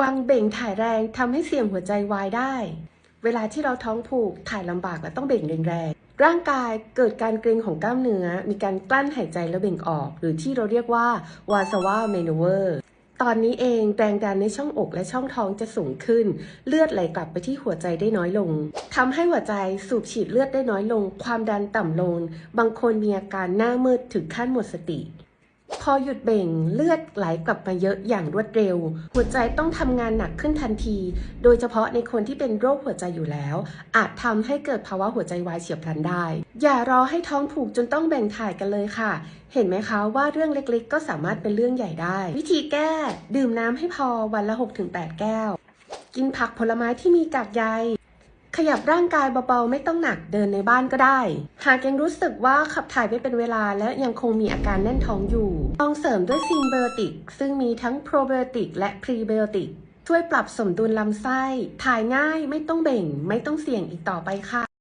วังเบ่งถ่ายแรงทำให้เสี่ยงหัวใจวายได้ เวลาที่เราท้องผูกถ่ายลำบากและต้องเบ่งแรงๆร่างกายเกิดการเกร็งของกล้ามเนื้อ มีการกลั้นหายใจแล้วเบ่งออก หรือที่เราเรียกว่าวาสวาเมนเวอร์ตอนนี้เองแรงดันในช่องอกและช่องท้องจะสูงขึ้น เลือดไหลกลับไปที่หัวใจได้น้อยลงทำให้หัวใจสูบฉีดเลือดได้น้อยลง ความดันต่ำลง บางคนมีอาการหน้ามืดถึงขั้นหมดสติ อหยุดเบ่งเลือดไหลกลับมาเยอะอย่างรวดเร็ว หัวใจต้องทำงานหนักขึ้นทันที โดยเฉพาะในคนที่เป็นโรคหัวใจอยู่แล้ว อาจทำให้เกิดภาวะหัวใจวายเฉียบพลันได้ อย่ารอให้ท้องผูกจนต้องแบ่งถ่ายกันเลยค่ะ เห็นไหมคะว่าเรื่องเล็กๆ ก็สามารถเป็นเรื่องใหญ่ได้ วิธีแก้ ดื่มน้ำให้พอวันละ 6-8 แก้ว กินผักผลไม้ที่มีกากใย ขยับร่างกายเบาๆ ไม่ต้องหนักเดินในบ้านก็ได้ หากยังรู้สึกว่าขับถ่ายไม่เป็นเวลาและยังคงมีอาการแน่นท้องอยู่ ลองเสริมด้วยซีนเบอร์ติก ซึ่งมีทั้งโปรไบโอติกและพรีไบโอติกช่วยปรับสมดุลลำไส้ ถ่ายง่ายไม่ต้องเบ่ง ไม่ต้องเสี่ยงอีกต่อไปค่ะ